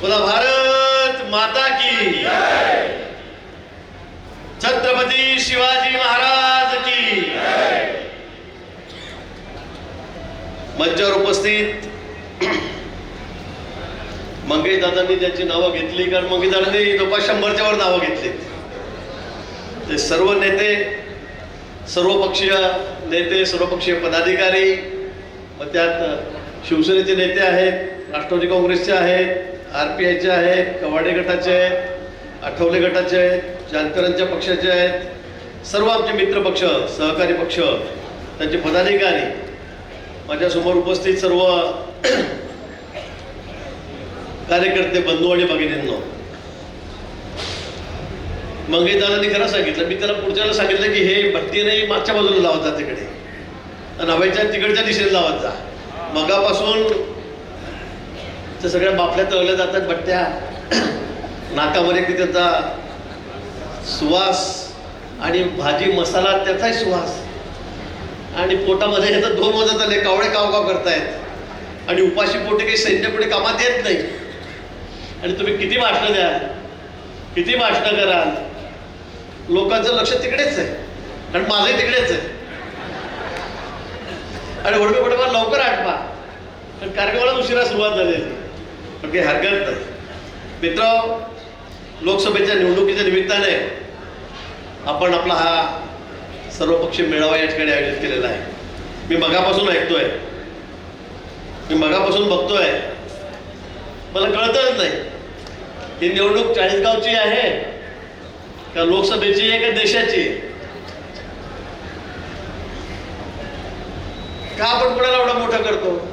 बोला भारत माता की छत्रपती शिवाजी महाराज की मंचावर उपस्थित मंगेश दादांनी त्यांची नावं घेतली कारण मंगेश दादांनी जवळपास शंभरच्या वर नावं घेतली. ते सर्व नेते सर्वपक्षीय नेते सर्वपक्षीय पदाधिकारी मग त्यात शिवसेनेचे नेते आहेत राष्ट्रवादी काँग्रेसचे आहेत आर पी आयचे आहेत कवाडे गटाचे आहेत आठवले गटाचे आहेत जानकरांच्या पक्षाचे आहेत सर्व आमचे मित्र पक्ष सहकारी पक्ष त्यांचे पदाधिकारी माझ्यासमोर उपस्थित सर्व कार्यकर्ते बंधू आणि भगिनींनो. मंगेशदारांनी खरं सांगितलं मी त्याला पुढच्याला सांगितलं की हे भट्टी नाही मागच्या बाजूला लावत जा तिकडे. आणि हवेच्या तिकडच्या दिशेने लावत जा. मगापासून त्या सगळ्या बापल्या तळल्या जातात बट्ट्या नाकामध्ये की त्याचा सुवास आणि भाजी मसाला त्याचाही सुवास. आणि पोटामध्ये ह्याचा दोन वाजत आले कावळे काव काव करतायत. आणि उपाशी पोटे काही सैन्य पुढे कामात येत नाही. आणि तुम्ही किती भाषणं द्याल? किती भाषणं कराल? लोकांचं लक्ष तिकडेच आहे. कारण माझंही तिकडेच आहे. आणि वडवे वडवा लवकर आठवा. कारण कार्यक्रमाला उशिरा सुरुवात झालेली पण काही हरकत नाही मित्र लोकसभेच्या निवडणुकीच्या निमित्ताने आपण आपला हा सर्वपक्षीय मेळावा या ठिकाणी आयोजित केलेला आहे. मी मगापासून ऐकतोय. मी मगापासून बघतोय. मला कळतच नाही. ही निवडणूक चाळीसगावची आहे का लोकसभेची आहे का देशाची? का आपण कोणाला एवढा मोठा करतो?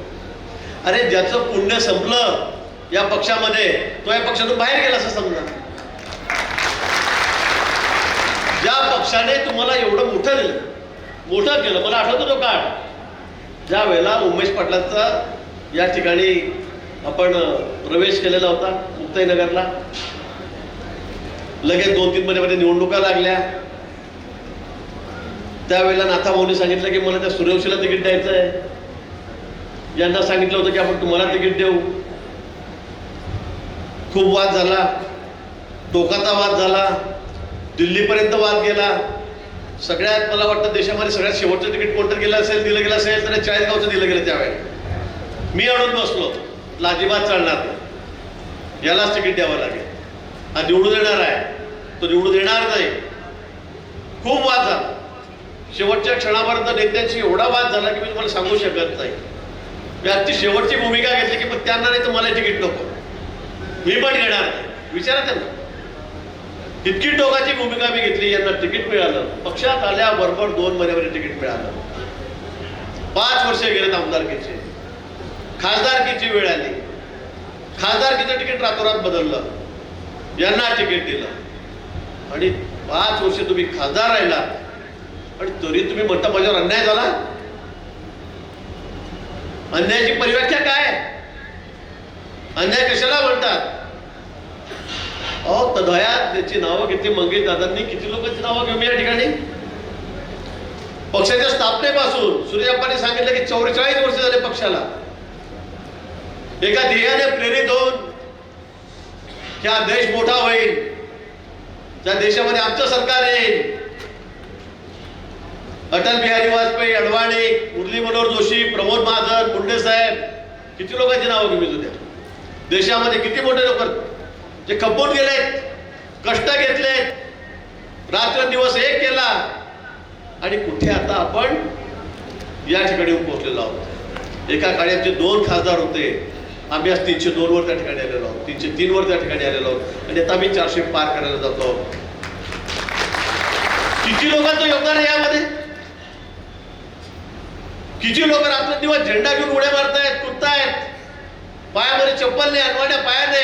अरे ज्याचं पुण्य संपलं या पक्षामध्ये तो या पक्षातून बाहेर गेला असं समजा. ज्या पक्षाने तुम्हाला एवढं मोठं दिलं मोठं केलं मला आठवतो तो काळ. ज्या वेळेला उमेश पाटलांचा या ठिकाणी आपण प्रवेश केलेला होता मुक्ताईनगरला. लगेच दोन तीन महिन्यामध्ये निवडणुका लागल्या. त्यावेळेला नाथा सांगितलं की मला त्या सूर्यवंशीला तिकीट द्यायचं आहे यांना सांगितलं होतं की आपण तुम्हाला तिकीट देऊ. खूप वाद झाला. टोकाचा वाद झाला. दिल्लीपर्यंत वाद गेला. सगळ्यात मला वाटतं देशामध्ये सगळ्यात शेवटचं तिकीट कोणतं गेलं असेल दिलं गेलं असेल तर चाळीसगावचं दिलं गेलं त्यावेळेला मी आणून बसलो. तुला चालणार नाही. यालाच तिकीट द्यावं लागेल. हा निवडून येणार आहे. तो निवडून येणार नाही. खूप वाद झाला. शेवटच्या क्षणापर्यंत नेत्यांशी एवढा वाद झाला की मी तुम्हाला सांगू शकत नाही. मी आजची शेवटची भूमिका घेतली की पण त्यांना नाही तर मला तिकीट नको. मी पण घेणार. विचारा त्यांना. इतकी टोकाची भूमिका मी घेतली यांना तिकीट मिळालं. पक्षात आल्याबरोबर दोन महिन्यामध्ये तिकीट मिळालं. पाच वर्ष गेलेत आमदारकीचे. खासदारकीची वेळ आली. खासदारकीचं तिकीट रातोरात बदललं. यांना तिकीट दिलं. आणि पाच वर्ष तुम्ही खासदार राहिला. आणि तरी तुम्ही म्हणता माझ्यावर अन्याय झाला? अन्यायाची परिव्याख्या काय? अन्याय कशाला म्हणतात? अहो तदयात त्याची नावं किती मंगेश दादांनी किती लोकांची नावं घेऊ या ठिकाणी? पक्षाच्या स्थापनेपासून सूर्यप्पाने सांगितलं की चौवेचाळीस वर्ष झाले पक्षाला. एका ध्येयाने प्रेरित होऊन की हा देश मोठा होईल. त्या देशामध्ये आमचं सरकार येईल अटल बिहारी वाजपेयी अडवाणी मुरली मनोहर जोशी प्रमोद महाजन मुंडे साहेब किती लोकांची नावं घेऊन होत्या? देशामध्ये किती मोठे लोक जे खपून गेलेत कष्ट घेतलेत रात्र दिवस एक केला आणि कुठे आता आपण या ठिकाणी पोहोचलेलो आहोत? एका काळी आमचे दोन खासदार होते आम्ही आज तीनशे दोन वर त्या ठिकाणी आलेलो आहोत तीनशे तीन वर त्या ठिकाणी आलेलो आहोत आणि आता आम्ही चारशे पार करायला जातो किती लोकांचं योगदान आहे यामध्ये? किती लोक रात्रंदिवस झेंडा घेऊन उड्या मारतायत कुदतायत? पायामध्ये चप्पल नाही अनवाड्या पायाने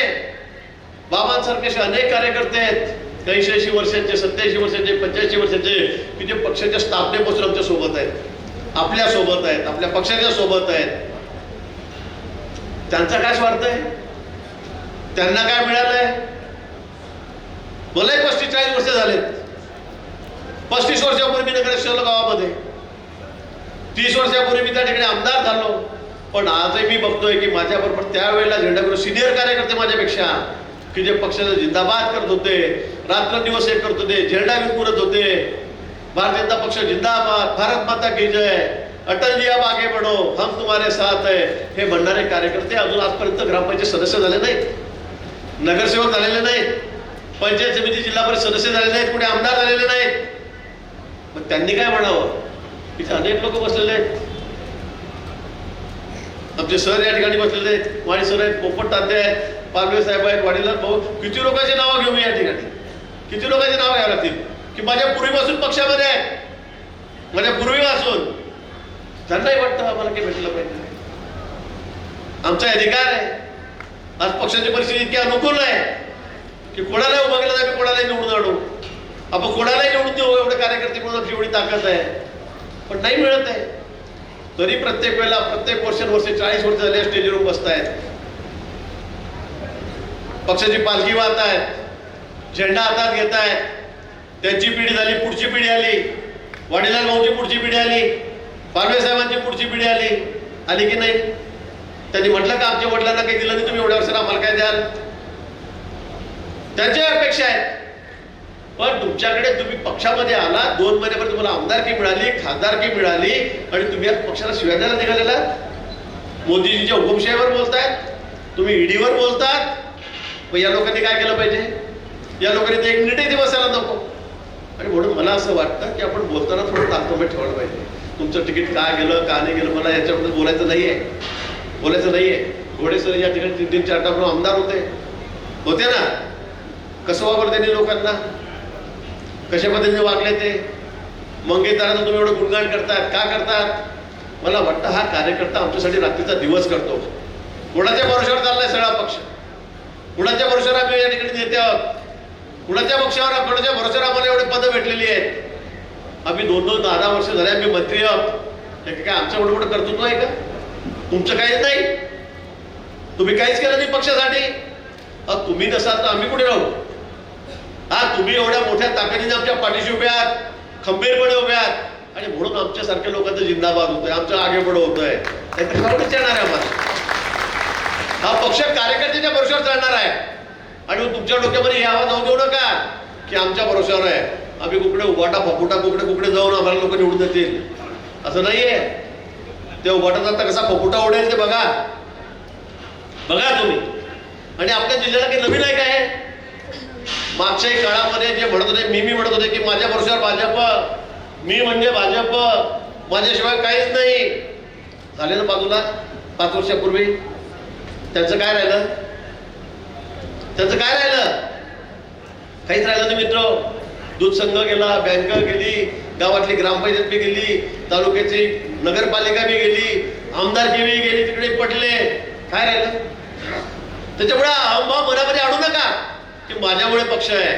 बाबांसारखे असे अनेक कार्यकर्ते आहेत. ऐंशी वर्षांचे सत्याऐंशी वर्षांचे पंच्याऐंशी वर्षांचे की जे पक्षाच्या स्थापनेपासून आमच्यासोबत आहेत. आपल्यासोबत आहेत आपल्या पक्षाच्या सोबत आहेत. त्यांचा काय स्वार्थ आहे? त्यांना काय मिळालंय? मलाही पस्तीस चाळीस वर्ष झालेत. पस्तीस वर्षापूर्वी मी नगर शहर गावामध्ये. तीस वर्षापूर्वी मी त्या ठिकाणी आमदार झालो. पण आजही मी बघतोय की माझ्याबरोबर त्यावेळेला झेंडा करून सिनियर कार्यकर्ते माझ्यापेक्षा की जे पक्षाचा जिंदाबाद करत होते रात्रंदिवस हे करत होते झेंडा विरकुरत होते. भारतीय जनता पक्ष जिंदाबाद भारत माता की जय. अटल जी अब आगे बढ़ो हम तुम्हारे साथ है. हे म्हणणारे कार्यकर्ते अजून आजपर्यंत ग्रामपंचायत सदस्य झाले नाहीत. नगरसेवक झालेले नाहीत. पंचायत समिती जिल्हा परिषद सदस्य झालेले नाहीत. कुठे आमदार झालेले नाहीत. मग त्यांनी काय म्हणावं? इथे अनेक लोक बसलेले आहेत. आमचे सर या ठिकाणी बसलेले आहेत. वाणी सर आहेत पोपट तात्या आहेत पालवे साहेब आहेत वाडीलाल भाऊ. किती लोकांची नावं घेऊ मी या ठिकाणी? किती लोकांची नावं घ्यावं लागतील? की माझ्या पूर्वीपासून पक्षामध्ये आहे माझ्या पूर्वीपासून. त्यांनाही वाटतं आम्हाला काही भेटलं पाहिजे आमचा अधिकार आहे. आज पक्षाची परिस्थिती इतकी अनुकूल आहे की कोणाला उभं केलं तर आम्ही कोणालाही निवडून आणू. आपण कोणालाही निवडून देऊ एवढे कार्यकर्ते म्हणून आपली एवढी ताकद आहे. पण नाही मिळत आहे. तरी प्रत्येक वेळेला प्रत्येक वर्ष वर्ष चाळीस वर्ष झाले स्टेजवर बसतायत. पक्षाची पालखी वाहत आहेत झेंडा हातात घेत आहेत त्यांची पिढी झाली पुढची पिढी आली. वडिलाल भाऊची पुढची पिढी आली. पालवे साहेबांची पुढची पिढी आली. आली की नाही? त्यांनी म्हटलं का आमच्या वडिलांना काही दिलं नाही? तुम्ही एवढ्या वर्षाला आम्हाला काय द्याल? त्यांच्या अपेक्षा आहेत. पण तुमच्याकडे तुम्ही पक्षामध्ये आला दोन महिन्यापर्यंत तुम्हाला आमदारकी मिळाली खासदारकी मिळाली आणि तुम्ही आज पक्षाला शिव्या निघालेला? मोदीजींच्या हुकुमशाहीवर बोलतायत तुम्ही ईडीवर बोलतात मग या लोकांनी काय केलं पाहिजे? या लोकांनी तर एक मिनिटही बसायला नको. आणि म्हणून मला असं वाटतं की आपण बोलताना थोडं ताकदोबत ठेवलं पाहिजे. तुमचं तिकीट का गेलं का नाही गेलं मला याच्याबद्दल बोलायचं नाही आहे बोलायचं नाही आहे घोडेसर या ठिकाणी तीन तीन चार टाइम आमदार होते. होते ना? कसं वापर त्यांनी लोकांना? कशा पद्धतीने वागले ते? मंगेदारांचं तुम्ही एवढं गुणगान करतात का करतात? मला वाटतं हा कार्यकर्ता आमच्यासाठी रात्रीचा दिवस करतो. कोणाच्या भरोशावर चाललाय सगळा पक्ष? कुणाच्या भरोशावर आम्ही या ठिकाणी नेते आहोत? कुणाच्या पक्षावर कोणाच्या भरोशावर आम्हाला एवढे पदं भेटलेली आहेत? आम्ही दोन दोन दहा दहा वर्ष झाले आम्ही मंत्री आहोत. हे काय आमचं एवढं मोठं कर्तृत्व आहे का? तुमचं काहीच नाही. तुम्ही काहीच केलं नाही पक्षासाठी. तुम्ही नसाल तर आम्ही कुठे राहू? हा तुम्ही एवढ्या मोठ्या ताकदीने आमच्या पाठीशी उभे आहात. खंबीरपणे उभे आहात. आणि म्हणून आमच्यासारख्या लोकांचं जिंदाबाद होतोय. आमचं आगे पुढे होतोय नाहीतर येणार आहे आम्हाला. हा पक्ष कार्यकर्त्याच्या भरोश्यावर चालणार आहे. आणि तुमच्या डोक्यामध्ये यावा जाऊ देऊ नका की आमच्या भरोश्यावर आहे. आम्ही कुकडे उभाटा फपुटा कुकडे कुकडे जाऊन आम्हाला लोक निवडून देतील. असं नाहीये. ते उभाटा आता कसा फपुटा उडेल ते बघा. बघा तुम्ही. आणि आपल्या जिल्ह्याला काही नवीन आहे काय मागच्याही काळामध्ये जे म्हणत होते मी मी म्हणत होते की माझ्या भरोश्यावर भाजप मी म्हणजे भाजप माझ्याशिवाय काहीच नाही. झालेलं बाजूला पाच वर्षापूर्वी. त्यांचं काय राहिलं? त्यांचं काय राहिलं? काहीच राहिलं नाही मित्र. दूध संघ गेला बँक गेली गावातली ग्रामपंचायत बी गेली तालुक्याची नगरपालिका बी गेली आमदारकी बी गेली तिकडे पडले. काय राहिलं? त्याच्यामुळे अहंभाव मनामध्ये आणू नका. की माझ्यामुळे पक्ष आहे.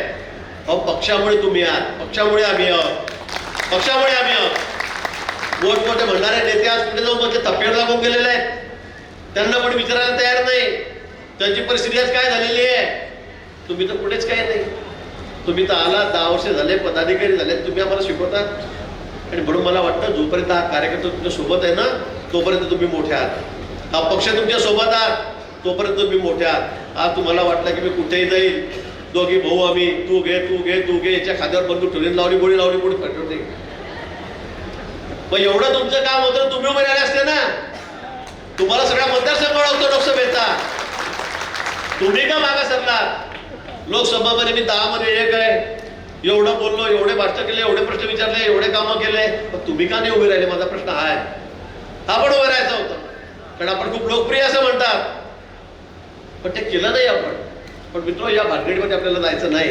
अहो पक्षामुळे तुम्ही आहात. पक्षामुळे आम्ही आहोत. पक्षामुळे आम्ही आहोत. मोठमोठे म्हणणारे नेते आज कुठे जाऊन म्हणजे थप्प्यावर लागून गेलेले आहेत. त्यांना पण विचारायला तयार नाही. त्यांची परिस्थिती आज काय झालेली आहे? तुम्ही तर कुठेच काही नाही. तुम्ही तर आला दहा वर्ष झाले पदाधिकारी झाले तुम्ही आम्हाला शिकवतात आणि म्हणून मला वाटतं जोपर्यंत हा कार्यकर्ता तुमच्यासोबत आहे ना तोपर्यंत तुम्ही मोठे आहात. हा पक्ष तुमच्यासोबत आहात. तोपर्यंत तुम्ही मोठ्या आज तुम्हाला वाटलं की मी कुठेही जाईल दोघी भाऊ आम्ही तू घे तू घे तू घे याच्या खाद्यावर बंदूक ठेवली लावली गोळी लावली गोळी पटवते पण एवढं तुमचं काम होतं तुम्ही उभे राहिले असते ना? तुम्हाला सगळ्या मतदारसंघ होतो लोकसभेचा. तुम्ही का मागा सरलात? लोकसभामध्ये मी दहा मध्ये एक आहे. एवढं बोललो एवढे भाषण केले एवढे प्रश्न विचारले एवढे कामं केले. पण तुम्ही का नाही उभे राहिले? माझा प्रश्न हा आहे. हा पण उभे राहायचा होता. कारण आपण खूप लोकप्रिय असं म्हणतात. पण ते केलं नाही आपण. पण मित्र या भानगडीमध्ये आपल्याला जायचं नाही.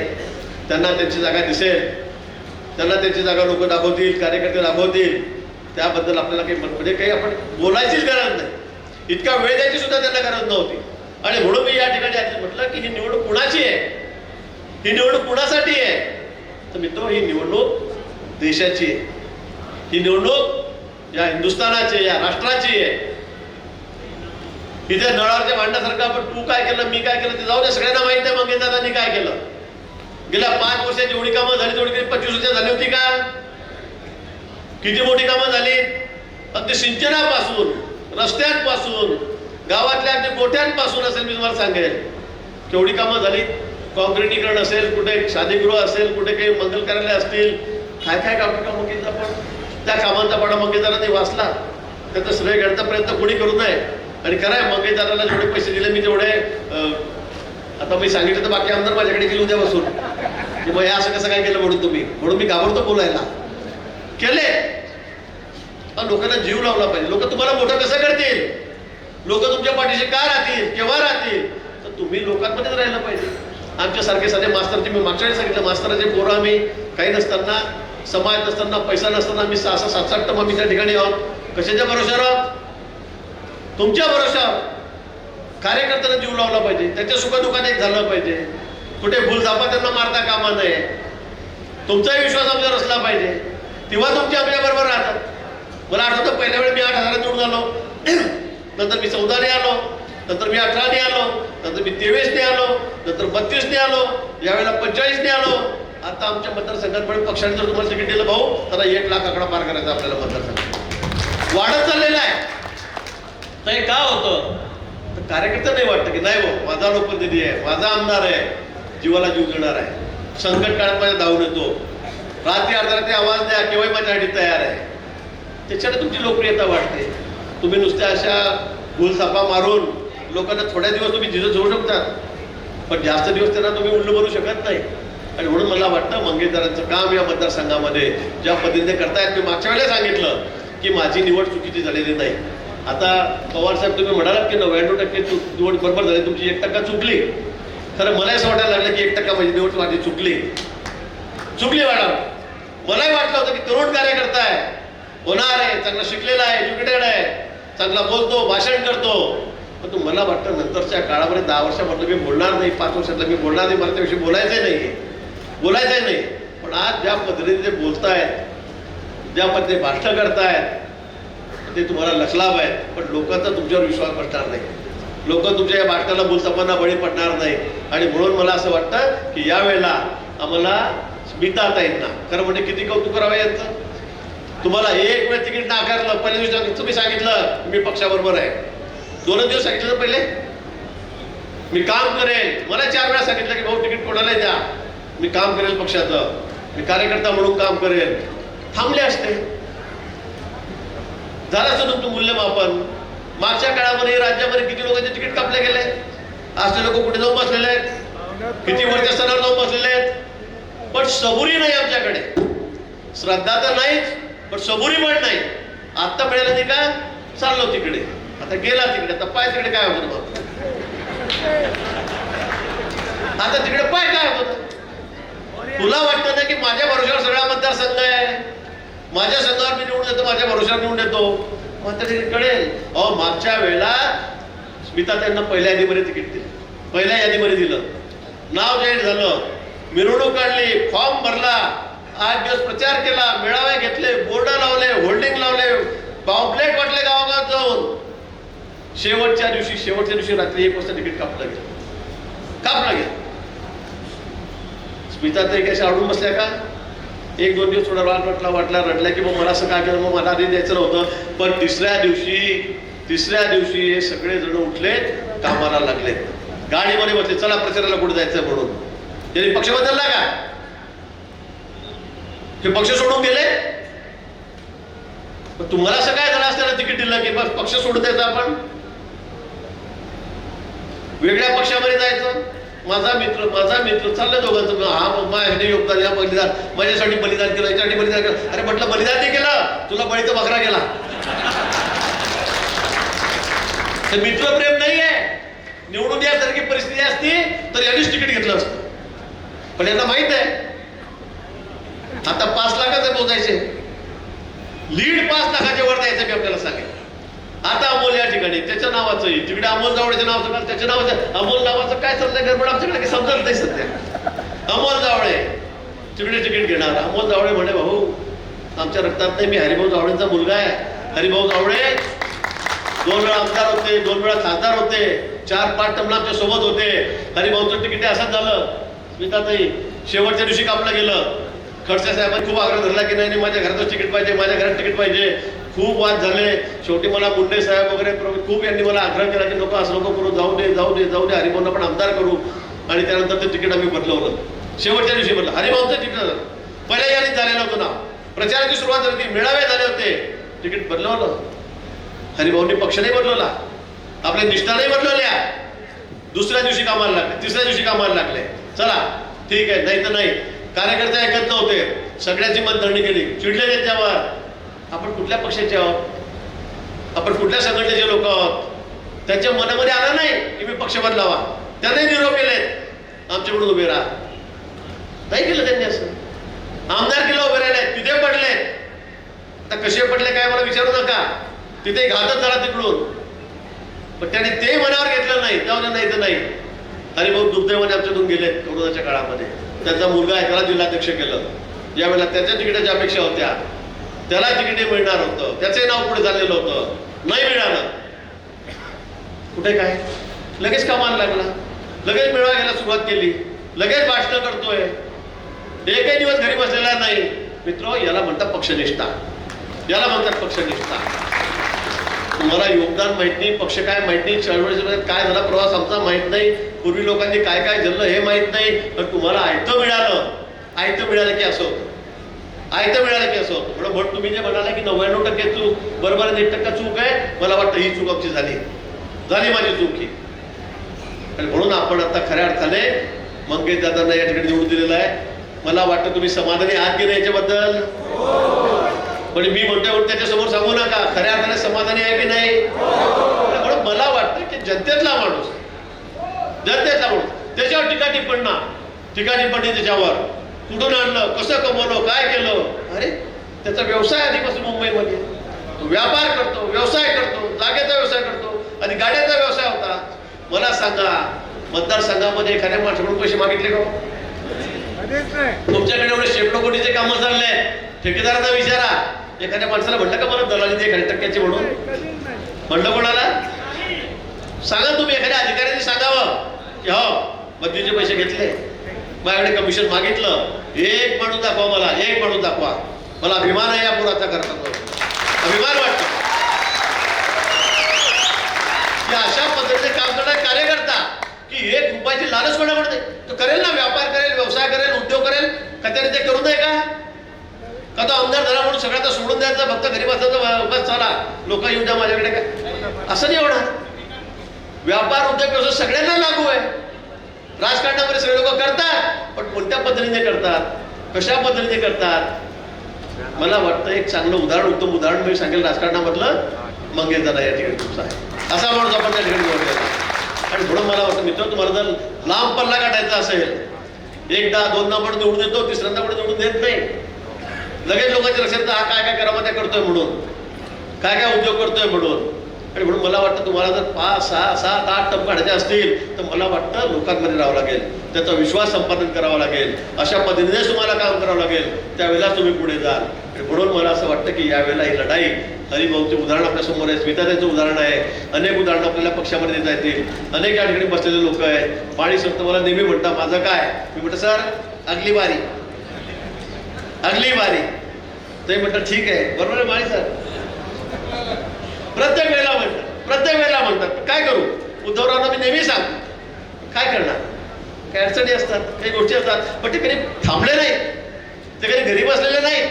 त्यांना त्यांची जागा दिसेल. त्यांना त्यांची जागा लोक दाखवतील कार्यकर्ते दाखवतील. त्याबद्दल आपल्याला काही म्हणजे काही आपण बोलायचीच गरज नाही. इतका वेळ द्यायची सुद्धा त्यांना गरज नव्हती. आणि म्हणून मी या ठिकाणी आधी म्हटलं की ही निवडणूक कुणाची आहे? ही निवडणूक कुणासाठी आहे? तर मित्र ही निवडणूक देशाची आहे. ही निवडणूक या हिंदुस्थानाची आहे, या राष्ट्राची आहे. इथे नळावरच्या भांडण्यासारखं आपण तू काय केलं मी काय केलं ते जाऊ दे सगळ्यांना माहीत आहे मग दादांनी काय केलं. गेल्या पाच वर्षात जेवढी कामं झाली तेवढी पंचवीस वर्ष झाली होती का? किती मोठी कामं झाली? अगदी सिंचनापासून रस्त्यांपासून गावातल्या अगदी गोठ्यांपासून असेल मी तुम्हाला सांगेल केवढी कामं झाली? कॉन्क्रिटीकरण असेल कुठे शादीगृह असेल कुठे काही मंगल कार्यालय असतील काय काय कामं कामं केली आपण त्या कामांचा पाडा ते वाचला. त्याचा श्रेय घेण्याचा प्रयत्न कोणी करू नये. आणि खरंय मंगेदाराला जेवढे पैसे दिले मी तेवढे आता मी सांगितलं तर बाकी आमदार माझ्याकडे गेले उद्या बसून. की मग हे असं कसं काय केलं म्हणून तुम्ही? म्हणून मी घाबरतो बोलायला. केले. लोकांना जीव लावला पाहिजे. लोक तुम्हाला मोठं कसं करतील? लोक तुमच्या पाठीशी का राहतील? केव्हा राहतील? तर तुम्ही लोकांमध्येच राहिलं पाहिजे. आमच्या सारखे साधे मास्तरचे मी मागच्या सांगितलं मास्तराचे पोरं आम्ही काही नसताना समाज नसताना पैसा नसताना आम्ही सहा सहा सात सात टम आम्ही त्या ठिकाणी आहोत. कशाच्या भरोशावर आहोत? तुमच्या भरोशावर कार्यकर्त्यांना जीव लावला पाहिजे त्याच्या सुखदुखात एक झालं पाहिजे. कुठे भूलझापा त्यांना मारता कामा नये. तुमचाही विश्वास आमच्यावर असला पाहिजे. तेव्हा तुमचे आमच्या बरोबर राहतात. मला आठवतं पहिल्या वेळी मी आठ हजारात निवडून आलो. नंतर मी चौदाने आलो. नंतर मी अठराने आलो. नंतर मी तेवीसने आलो. नंतर बत्तीसने आलो. यावेळेला पंचेचाळीसने आलो. आता आमच्या मतदारसंघात पण पक्षाने जर तुम्हाला तिकीट दिलं भाऊ तर एक लाख आकडा पार करायचा आपल्याला मतदारसंघात. वाढत चाललेला आहे. तर हे का होतं? तर कार्यकर्ता नाही वाटतं की नाही भाऊ माझा लोकप्रतिनिधी आहे माझा आमदार आहे जीवाला जीव देणार आहे. संकट काळात माझ्या धावून येतो. रात्री अर्धरात्री आवाज द्या केव्हाही माझ्यासाठी तयार आहे. त्याच्याने तुमची लोकप्रियता वाढते. तुम्ही नुसत्या अशा भूलसापा मारून लोकांना थोड्या दिवस तुम्ही जिजत होऊ शकतात. पण जास्त दिवस त्यांना तुम्ही उल्लू बनवू शकत नाही. आणि म्हणून मला वाटतं मंगेशदारांचं काम या मतदारसंघामध्ये ज्या पद्धतीने करतायत मी मागच्या वेळेला सांगितलं की माझी निवड चुकीची झालेली नाही. आता पवार साहेब तुम्ही म्हणालात की नव्याण्णव टक्के चूक निवड बरोबर झाली तुमची एक टक्का चुकली. खरं मला असं वाटायला लागलं की एक टक्का माझी निवड माझी चुकली. चुकली मॅडम. मलाही वाटलं होतं की तरुण कार्यकर्ता आहे होणार आहे चांगला शिकलेला आहे एज्युकेटेड आहे. चांगला बोलतो भाषण करतो. पण तू मला वाटतं नंतरच्या काळामध्ये दहा वर्षामधलं मी बोलणार नाही पाच वर्षातलं मी बोलणार नाही मला त्याविषयी बोलायचंही नाही बोलायचंही नाही. पण आज ज्या पद्धतीने ते बोलतायत ज्या पद्धतीने भाषण करतायत ते तुम्हाला लखलाभ आहे पण लोकांचा तुमच्यावर विश्वास बसणार नाही. लोक तुमच्या या भाषणाला बोलताना बळी पडणार नाही. आणि म्हणून मला असं वाटतं की यावेळेला आम्हाला स्मिताताईंना खरं म्हणजे किती कौतुक करावं यांचं? तुम्हाला एक वेळ तिकीट नाकारलं पहिल्या दिवशी तुम्ही सांगितलं मी पक्षाबरोबर आहे. दोनच दिवस सांगितलं पहिले? मी काम करेल. मला चार वेळा सांगितलं की भाऊ तिकीट कोणाला द्या. मी काम करेल पक्षाचं. मी कार्यकर्ता म्हणून काम करेल. थांबले असते. झालं तुमचं मूल्यमापन मागच्या काळामध्ये राज्यामध्ये किती लोकांचे तिकीट कापले गेले? असे लोक कुठे जाऊन बसलेले आहेत? किती वरच्या स्तरावर जाऊन बसलेले आहेत? पण सबुरी नाही आमच्याकडे. श्रद्धा तर नाहीच पण सबुरी पण नाही. आत्ता मिळालं ती का? चाललो तिकडे. आता गेला तिकडे. आता पाय तिकडे काय होत आता तिकडे पाय काय होत? तुला वाटतं ना की माझ्या भरोशावर सगळा मतदारसंघ आहे? माझ्या संघावर मी निवडून येतो माझ्या भरोशावर निवडून देतो. मग तरी कळेल अहो मागच्या वेळेला स्मिता त्यांना पहिल्या यादीमध्ये तिकीट दिलं. पहिल्या यादीमध्ये दिलं. नाव जाहीर झालं. मिरवणूक काढली फॉर्म भरला आठ दिवस प्रचार केला मेळावे घेतले बोर्ड लावले होल्डिंग लावले पॉम्पलेट वाटले गावागावात जाऊन. शेवटच्या दिवशी शेवटच्या दिवशी रात्री एक वाजता तिकीट कापलं गेलं. कापलं गेलं. स्मिता तरी कशा अडून बसल्या का? एक दोन दिवस थोडा रान वाटला वाटला रडल्या की मग मला असं काय केलं मग मला आधी द्यायचं नव्हतं. पण तिसऱ्या दिवशी तिसऱ्या दिवशी हे सगळे जण उठले कामाला लागले गाडीमध्ये बसले चला प्रचाराला कुठे जायचं म्हणून. त्यांनी पक्ष बदलला का? हे पक्ष सोडून गेले? तुम्हाला असं काय झालं असताना तिकीट दिलं की बस पक्ष सोडून द्यायचा आपण? वेगळ्या पक्षामध्ये जायचं? माझा मित्र माझा मित्र चाललं दोघांचं हा मम्मा ह्याने योगदान या बलिदान. माझ्यासाठी बलिदान केलं याच्यासाठी बलिदान केलं. अरे म्हटलं बलिदान नाही केलं. तुला बळीचा बकरा गेला. तर मित्रप्रेम नाही आहे निवडून यासारखी परिस्थिती असती तर यांनीच तिकीट घेतलं असतं. पण यांना माहीत आहे आता पाच लाखाचे पोचायचे लीड पाच लाखाच्या वर द्यायचं मी आपल्याला सांगेल आता अमोल या ठिकाणी त्याच्या नावाचं आहे. तिकडे अमोल जावळेच्या नावाचं काय त्याच्या नावाचं अमोल नावाचं काय चाललंय गडबड आमच्याकडे? काही समजत नाही सध्या. अमोल जावळे तिकडे तिकीट घेणार. अमोल जावळे म्हणे भाऊ आमच्या रक्तात नाही मी हरिभाऊ जावळेंचा मुलगा आहे. हरिभाऊ जावळे दोन वेळा आमदार होते दोन वेळा खासदार होते चार पाच टमला आमच्यासोबत होते. हरिभाऊचं तिकीट असंच झालं. स्मिताताई शेवटच्या दिवशी कापलं गेलं. खडसे साहेबांनी खूप आग्रह धरला की नाही नाही माझ्या घरातच तिकीट पाहिजे माझ्या घरात तिकीट पाहिजे. खूप वाद झाले. शेवटी मला मुंडे साहेब वगैरे प्र- खूप यांनी मला आग्रह केला की नको असं नको करू जाऊ दे जाऊ दे जाऊ दे हरिभाऊंना पण आमदार करू. आणि त्यानंतर ते तिकीट आम्ही बदलवलं शेवटच्या दिवशी बदलं हरिभाऊंचं तिकीट झालं पहिल्या यादीत झालेलं होतं ना प्रचाराची सुरुवात झाली होती. मेळावे झाले होते. तिकीट बदलवलं हरिभाऊंनी पक्ष नाही बदलवला आपल्या निष्ठा नाही बदलवल्या दुसऱ्या दिवशी कामाला लागले. तिसऱ्या दिवशी कामाला लागले. चला ठीक आहे. नाही तर नाही. कार्यकर्ते ऐकत नव्हते. सगळ्याची मतधरणी केली. चिडले त्यावर आपण कुठल्या पक्षाचे आहोत? आपण कुठल्या संघटनेचे लोक आहोत? त्यांच्या मनामध्ये आलं नाही की मी पक्ष बदलावा. त्यांनाही निरोप केलेत आमच्याकडून उभे राहा. नाही केलं त्यांनी असं. आमदार केलं उभे राहिले. तिथे पडले. आता कसे पडले काय मला विचारू नका. तिथे घातच झाला तिकडून. पण त्याने ते मनावर घेतलं नाही. त्यावर नाही तर नाही. आणि मग दुर्दैवाने आमच्यातून गेले कोरोनाच्या काळामध्ये. त्यांचा मुलगा आहे त्याला जिल्हाध्यक्ष केलं. यावेळेला त्याच्या तिकिटाच्या अपेक्षा होत्या. त्याला तिकीट मिळणार होतं. त्याचे नाव पुढे झालेलं होतं. नाही मिळालं. कुठे काय? लगेच कामाला लागला लगेच मिळवा घ्यायला सुरुवात केली. लगेच भाषण करतोय. एकही दिवस घरी बसलेला नाही. मित्र याला म्हणतात पक्षनिष्ठा. याला म्हणतात पक्षनिष्ठा. तुम्हाला योगदान माहीत नाही पक्ष काय माहीत नाही चळवळीच्या काय झाला प्रवास आमचा माहीत नाही. पूर्वी लोकांनी काय काय झालं हे माहीत नाही. पण तुम्हाला आयतं मिळालं. आयतं मिळालं की असं आयत्या आयतं मिळालं की असं होतं. म्हणून भट तुम्ही जे म्हणाला की नव्याण्णव टक्के चूक बरोबर एक टक्का चूक आहे मला वाटतं ही चूक आमची झाली. झाली माझी चूक ही. आणि म्हणून आपण आता खऱ्या अर्थाने मंगेश दादांना या ठिकाणी निवडून दिलेलं आहे. मला वाटतं तुम्ही समाधानी आहात की नाही याच्याबद्दल? पण मी म्हणतोय म्हणून त्याच्यासमोर सांगू नका खऱ्या अर्थाने समाधानी आहे की नाही? म्हणून मला वाटतं की जनतेतला माणूस जनतेतला माणूस त्याच्यावर टीका टिप्पणा टीका टिप्पणी त्याच्यावर. कुठून आणलं? कसं कमवलं? काय केलं? अरे त्याचा व्यवसाय आधीपासून मुंबईमध्ये. तो व्यापार करतो व्यवसाय करतो जागेचा व्यवसाय करतो आणि गाड्याचा व्यवसाय होता. मला सांगा मतदारसंघामध्ये एखाद्या माणसाकडून पैसे मागितले का? तुमच्याकडे एवढे शेकडो कोटीचे कामं चालले. ठेकेदाराचा विचारा. एखाद्या माणसाला म्हणलं का मला दलाली ते एखाद्या टक्क्याची म्हणून? म्हणलं कोणाला? सांगा तुम्ही एखाद्या अधिकाऱ्यांनी सांगावं की हो बदलीचे पैसे घेतले. माझ्याकडे कमिशन मागितलं. एक माणूस दाखवा मला एक माणूस दाखवा. मला अभिमान आहे या पुराचा करतात अभिमान वाटतो. की अशा पद्धतीने काम करणारे कार्यकर्ता की एक रुपयाची लालच कोणाकडे तो करेल ना व्यापार करेल व्यवसाय करेल उद्योग करेल का त्याने ते करू नये का? का तो आमदार झाला म्हणून सगळ्यांना सोडून द्यायचा फक्त घरी बसायचं बस चला लोक येऊन द्या माझ्याकडे. काय असं नाही होणार. व्यापार उद्योग व्यवसाय सगळ्यांना लागू आहे. राजकारणामध्ये सगळे लोक करतात पण कोणत्या पद्धतीने करतात? कशा पद्धतीने करतात? मला वाटतं एक चांगलं उदाहरण उत्तम उदाहरण मी सांगेल राजकारणामधलं. मंगेश दादा या ठिकाणी तुमचा आहे असा माणूस आपण त्या ठिकाणी आणि म्हणून मला वाटतं मित्र तुम्हाला जर लांब पल्ला काढायचा असेल एकदा दोनदा पण निवडून देतो तिसऱ्यांदा पण निवडून देत नाही. लगेच लोकांच्या लक्षात हा काय काय करामध्ये करतोय म्हणून. काय काय उद्योग करतोय म्हणून. आणि म्हणून मला वाटतं तुम्हाला जर पाच सहा सात आठ टप्पे काढायचे असतील तर मला वाटतं लोकांमध्ये राहावं लागेल. त्याचा विश्वास संपादन करावा लागेल. अशा पद्धतीने तुम्हाला काम करावं लागेल. त्यावेळेला तुम्ही पुढे जाल. आणि म्हणून मला असं वाटतं की यावेळेला ही लढाई हरिभाऊचे उदाहरण आपल्यासमोर आहे स्मिताताईचं उदाहरण आहे. अनेक उदाहरणं आपल्याला पक्षामध्ये देता येतील. अनेक या ठिकाणी बसलेले लोक आहेत. पाणी संत मला नेहमी म्हणता माझं काय? मी म्हटलं सर अगली बारी अगली बारी ते म्हणतात ठीक आहे. बरोबर आहे माळी सर? प्रत्येक वेळेला म्हणतात प्रत्येक वेळेला म्हणतात. काय करू? उद्धवरावांना मी नेहमी सांगतो. काय करणार? काही अडचणी असतात काही गोष्टी असतात पण ते कधी थांबले नाही ते कधी घरी बसलेले नाही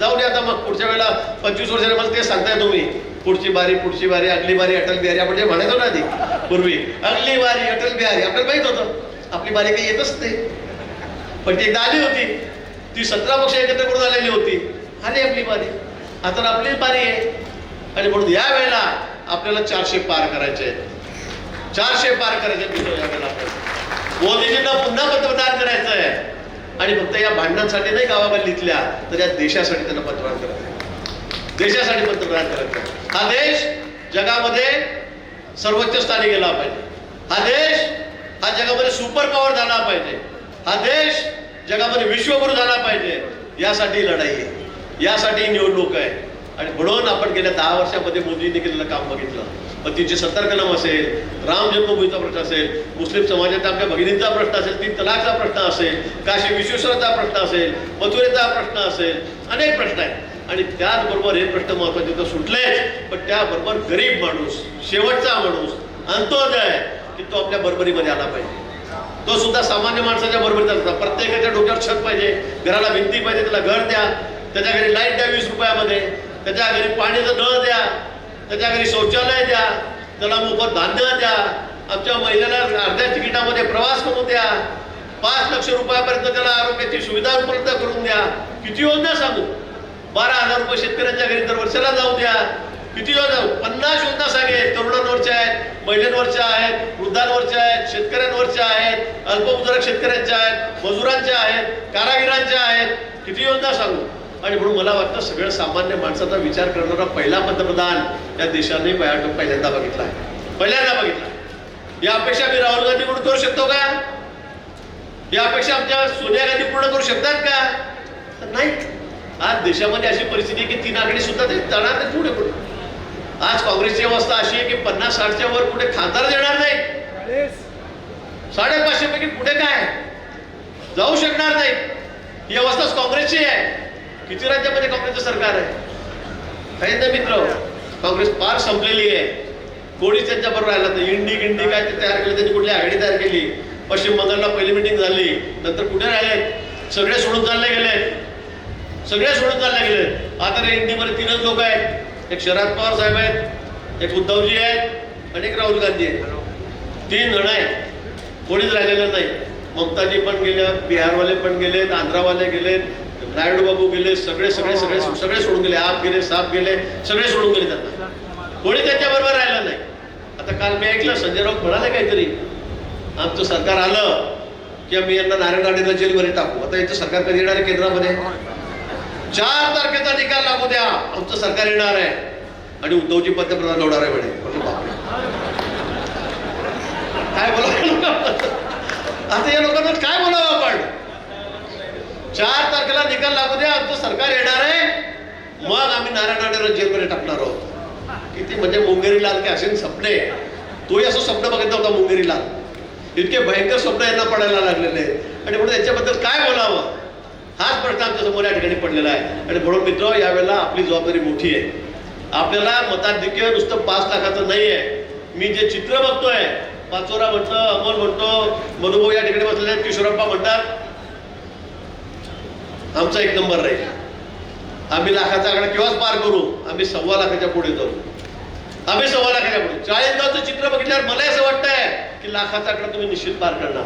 जाऊ दे आता मग पुढच्या वेळेला पंचवीस वर्षाने मला ते सांगताय तुम्ही. पुढची बारी पुढची बारी अगली बारी अटल बिहारी आपण जे म्हणायचो ना आधी पूर्वी. अगली बारी अटल बिहारी आपल्याला माहीत होतं. आपली बारी काही येतच नाही. पण ती एकदा आली होती. ती सतरा पक्ष एकत्र करून आलेली होती. आली आपली बारी. आता आपली बारी आहे. आणि म्हणून या वेळेला आपल्याला चारशे पार करायचे आहेत. चारशे पार करायचे मित्र यावेळेला मोदीजींना पुन्हा पंतप्रधान करायचं आहे. आणि फक्त या भांडणांसाठी नाही गावागल्लीतल्या तर या देशासाठी त्यांना पंतप्रधान करायचं देशासाठी पंतप्रधान करायचं हा देश जगामध्ये सर्वोच्च स्थानी गेला पाहिजे. हा देश हा जगामध्ये सुपर पॉवर झाला पाहिजे. हा देश जगामध्ये विश्वगुरु झाला पाहिजे. यासाठी लढाई आहे. यासाठी निवडणूक आहे. आणि म्हणून आपण गेल्या दहा वर्षामध्ये मोदींनी केलेलं काम बघितलं. पण तिचे सत्तर कलम असेल राम जन्मभूमीचा प्रश्न असेल मुस्लिम समाजाचा आपल्या भगिनींचा प्रश्न असेल तीन तलाकचा प्रश्न असेल काशी विश्वेश्वराचा प्रश्न असेल मथुरेचा प्रश्न असेल अनेक प्रश्न आहेत. आणि त्याचबरोबर हे प्रश्न महत्त्वाचे तर सुटलेच पण त्याबरोबर गरीब माणूस शेवटचा माणूस अंत्योदय की तो आपल्या बरोबरीमध्ये आला पाहिजे. तो सुद्धा सामान्य माणसाच्या बरोबरीत असतात प्रत्येकाच्या डोक्यावर छत पाहिजे घराला भिंती पाहिजे त्याला घर द्या त्याच्या घरी लाइट द्या वीस रुपयामध्ये. त्याच्या घरी पाण्याचं नळ द्या. त्याच्या घरी शौचालय द्या. त्याला मोफत धान्य द्या. आमच्या महिलेला अर्ध्या तिकिटामध्ये प्रवास करून द्या. पाच लक्ष रुपयापर्यंत त्याला आरोग्याची सुविधा उपलब्ध करून द्या. किती योजना सांगू? बारा हजार रुपये शेतकऱ्यांच्या घरी दर वर्षाला जाऊ द्या. किती योजना पन्नास योजना सांगेल तरुणांवरच्या आहेत महिलांवरच्या आहेत वृद्धांवरच्या आहेत शेतकऱ्यांवरच्या आहेत अल्पभूधारक शेतकऱ्यांच्या आहेत मजुरांच्या आहेत कारागिरांच्या आहेत. किती योजना सांगू? आणि म्हणून मला वाटतं सगळं सामान्य माणसाचा विचार करणारा पहिला पंतप्रधान या देशाने पहिल्यांदा बघितला आहे. पहिल्यांदा बघितला या अपेक्षा मी राहुल गांधी म्हणून करू शकतो का? या अपेक्षा आमच्या सोनिया गांधी पूर्ण करू शकतात का? तर नाही. आज देशामध्ये अशी परिस्थिती आहे की तीन आकडे सुद्धा ते जाणार नाही पुढे पुढे. आज काँग्रेसची अवस्था अशी आहे की पन्नास साठच्या वर कुठे खासदार देणार नाही. साडेपाचशे पैकी कुठे काय? जाऊ शकणार नाही. ही अवस्थाच काँग्रेसची आहे. किती राज्यामध्ये काँग्रेसचं सरकार आहे? काही ना मित्र काँग्रेस फार संपलेली आहे. कोणीच त्यांच्या बरोबर राहिला तर इंडी गिंडी काय ते तयार केलं त्यांनी कुठली आघाडी तयार केली? पश्चिम बंगालला पहिली मिटिंग झाली. नंतर कुठे राहिले? सगळे सोडून चालले गेले. सगळे सोडून चालले गेले. आता रे इंडीमध्ये तीनच लोक आहेत. एक शरद पवार साहेब आहेत एक उद्धवजी आहेत आणि एक राहुल गांधी आहेत. तीन जण आहेत. कोणीच राहिलेलं नाही. ममताजी पण गेल्या बिहारवाले पण गेलेत आंध्रावाले गेलेत नायडू बाबू गेले सगळे सगळे सगळे सगळे सोडून गेले. आप गेले साप गेले सगळे सोडून गेले त्यांना. कोणी त्यांच्याबरोबर राहिलं नाही. आता काल मी ऐकलं संजय राऊत म्हणाले काहीतरी आमचं सरकार आलं की आम्ही यांना नारायण राणेला जेलमध्ये टाकू. आता यांचं सरकार कधी येणार आहे केंद्रामध्ये? चार तारखेचा निकाल लागू द्या. आमचं सरकार येणार आहे. आणि उद्धवजी पंतप्रधान होणार आहे म्हणे. काय बोलावं? आता या लोकांना काय बोलावं आपण? चार तारखेला निकाल लागू द्या आमचं सरकार येणार आहे. मग आम्ही नारायण जेलमध्ये टाकणार आहोत. किती म्हणजे मुंगेरी लाल के असे सपने. तोही असं स्वप्न बघितलं होता मुंगेरी लाल इतके भयंकर स्वप्न यांना पडायला लागलेले. आहेत. आणि म्हणून याच्याबद्दल काय बोलावं? हाच प्रश्न आमच्यासमोर या ठिकाणी पडलेला आहे. आणि म्हणून मित्र यावेळेला आपली जबाबदारी मोठी आहे. आपल्याला मताधिक्य नुसतं पाच लाखाचं नाही आहे मी जे चित्र बघतोय पाचोरा म्हणतो अमोल म्हणतो मधुभाऊ या ठिकाणी बसलेले आहेत किशोरप्पा म्हणतात आमचा एक नंबर राहील आम्ही लाखाचा आकडा केव्हाच पार करू? आम्ही सव्वा लाखाच्या पुढे जाऊ. आम्ही सव्वा लाखाच्या पुढे. चाळीसगावचं चित्र बघितल्यावर मला असं वाटतंय की लाखाचा आकडा तुम्ही निश्चित पार करणार.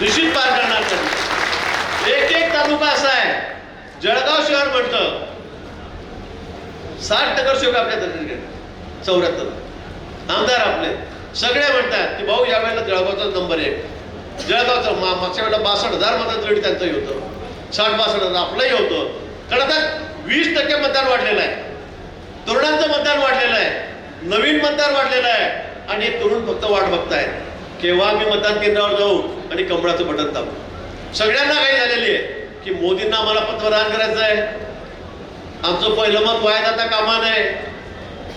निश्चित पार करणार एक एक तालुका असा आहे. जळगाव शहर म्हणतं साठ नगरसेवक आपल्या तिकडे चौऱ्याहत्तर. आमदार आपले. सगळे म्हणतात की भाऊ यावेळेला जळगावचा नंबर एक. जळगावचा मा मागच्या वेळेला बासष्ट हजार मतात लीड त्यांचंही होतं. साठ पासष्ट हजार आपलंही होतं. कारण आता वीस टक्के मतदान वाढलेलं आहे. तरुणांचं मतदान वाढलेलं आहे. नवीन मतदार वाढलेलं आहे. आणि हे तरुण फक्त वाट बघतायत. केव्हा मी मतदान केंद्रावर जाऊ आणि कमळाचं बटन दाबू. सगळ्यांना काही झालेली आहे की मोदींना आम्हाला पंतप्रधान करायचं आहे. आमचं पहिलं मत वाया जाता कामा नये.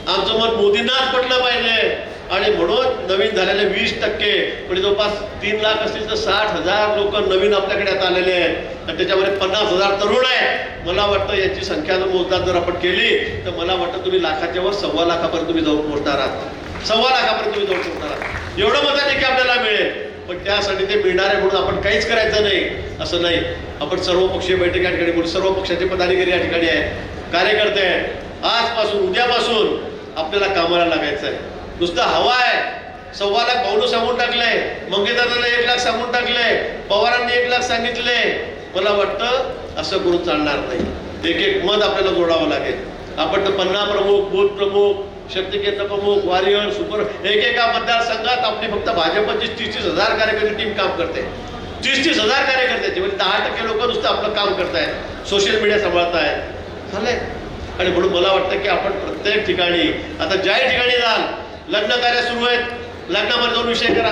आमचं मत मोदींनाच पटलं पाहिजे. आणि म्हणून नवीन झालेले वीस टक्के म्हणजे जवळपास तीन लाख असतील तर साठ हजार लोक नवीन आपल्याकडे आता आलेले आहेत. आणि त्याच्यामध्ये पन्नास हजार तरुण आहेत. मला वाटतं याची संख्या जर मोजदार जर आपण केली तर मला वाटतं तुम्ही लाखाच्या वर सव्वा लाखापर्यंत तुम्ही जाऊन पोहोचणार आहात. सव्वा लाखापर्यंत तुम्ही जाऊन पोहोचणार आहात. एवढं मजा नाही की आपल्याला मिळेल. पण त्यासाठी ते मिळणार आहे म्हणून आपण काहीच करायचं नाही. असं नाही. आपण सर्व पक्षीय बैठक या ठिकाणी बोलू. सर्व पक्षाचे पदाधिकारी या ठिकाणी आहेत. कार्यकर्ते आहेत. आजपासून उद्यापासून आपल्याला कामाला लागायचं आहे. नुसतं हवा आहे. सव्वा लाख भाऊनं सांगून टाकले मंगेदारांना एक लाख सांगून टाकले पवारांनी एक लाख सांगितले मला वाटतं असं करून चालणार नाही. एक एक मत आपल्याला जोडावं लागेल. आपण तर पन्ना प्रमुख बूथ प्रमुख शक्ती केंद्र प्रमुख वॉरियर सुपर एकेका मतदारसंघात आपली फक्त भाजपची तीस तीस हजार कार्यकर्ते टीम काम करते. तीस तीस हजार कार्यकर्त्याची म्हणजे दहा टक्के लोक नुसतं आपलं काम करतायत. सोशल मीडिया सांभाळतायत. झालंय. आणि म्हणून मला वाटतं की आपण प्रत्येक ठिकाणी आता ज्या ठिकाणी जाल लग्न कार्य सुरू आहेत. लग्नामध्ये जाऊन विषय करा.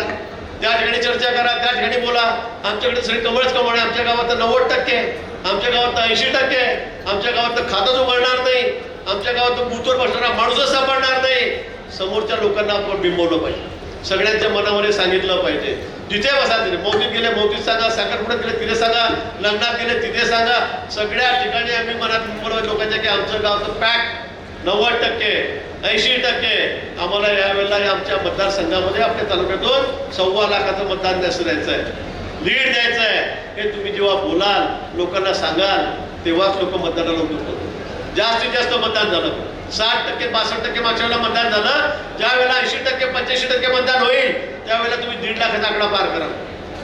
त्या ठिकाणी चर्चा करा त्या ठिकाणी बोला. आमच्याकडे सगळे कमळच कमळ आहे. आमच्या गावात तर नव्वद टक्के आमच्या गावात तर ऐंशी टक्के आमच्या गावात तर खातच उघडणार नाही. आमच्या गावात तर बूथवर बसणारा माणूसच सापडणार नाही. समोरच्या लोकांना आपण बिंबवलं पाहिजे. सगळ्यांच्या मनामध्ये सांगितलं पाहिजे. जिथे बसा तिथे. मौतीत गेले मौतीत सांगा. साखरपुड्यात गेले तिथे सांगा. लग्नात गेले तिथे सांगा. सगळ्या ठिकाणी आम्ही मनात मुंबई लोकांच्या की आमचं गावचं पॅक नव्वद टक्के ऐंशी टक्के आम्हाला यावेळेला आमच्या मतदारसंघामध्ये आपल्या तालुक्यातून सव्वा लाखाचं मतदान जास्त द्यायचं आहे लीड द्यायचं आहे हे तुम्ही जेव्हा बोलाल लोकांना सांगाल तेव्हाच लोक मतदानाला उतरतात जास्तीत जास्त मतदान झालं. साठ टक्के बासष्ट टक्के मागच्या वेळेला मतदान झालं. ज्या वेळेला ऐंशी टक्के पंच्याऐंशी टक्के मतदान होईल त्यावेळेला तुम्ही दीड लाखाचा आकडा पार करा.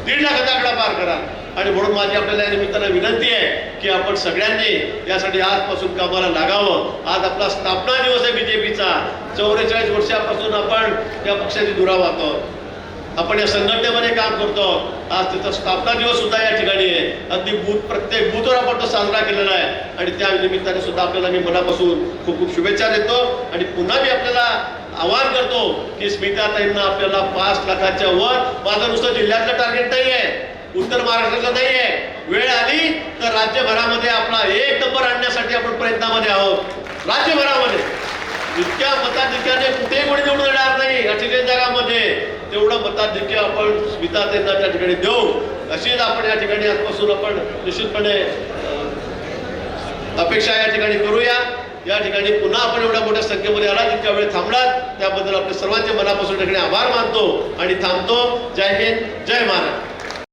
दीड लाखाचा आकडा पार करा. आणि म्हणून माझी आपल्याला या निमित्तानं विनंती आहे की आपण सगळ्यांनी यासाठी आजपासून कामाला लागावं. आज आपला स्थापना दिवस आहे बीजेपीचा. चौवेचाळीस वर्षापासून आपण या पक्षाची दुरावा आहोत आपण या संघटनेमध्ये काम करतो. आज तिथं स्थापना दिवस सुद्धा या ठिकाणी आहे. अगदी बूथ प्रत्येक बूथवर आपण तो साजरा केलेला आहे. आणि त्या निमित्ताने सुद्धा आपल्याला मी मनापासून खूप खूप शुभेच्छा देतो. आणि पुन्हा मी आपल्याला आवाहन करतो की स्मिताताईंना आपल्याला पाच लाखाच्या वर माझं नुसतं जिल्ह्यातलं टार्गेट नाही आहे उत्तर महाराष्ट्रातलं नाही आहे वेळ आली तर राज्यभरामध्ये आपला एक नंबर आणण्यासाठी आपण प्रयत्नामध्ये आहोत. राज्यभरामध्ये. इतक्या मताधिक्याने कुठेही कोणी निवडून येणार नाही अठ्ठेचाळीस जागामध्ये. तेवढं मताधिक्य आपण स्मिताताईंना त्या ठिकाणी देऊ. अशीच आपण या ठिकाणी आजपासून आपण निश्चितपणे अपेक्षा या ठिकाणी करूया. या ठिकाणी पुन्हा आपण एवढ्या मोठ्या संख्येमध्ये आला इतक्या वेळ थांबलात. त्याबद्दल आपले सर्वांचे मनापासून ठिकाणी आभार मानतो आणि थांबतो. जय हिंद जय महाराष्ट्र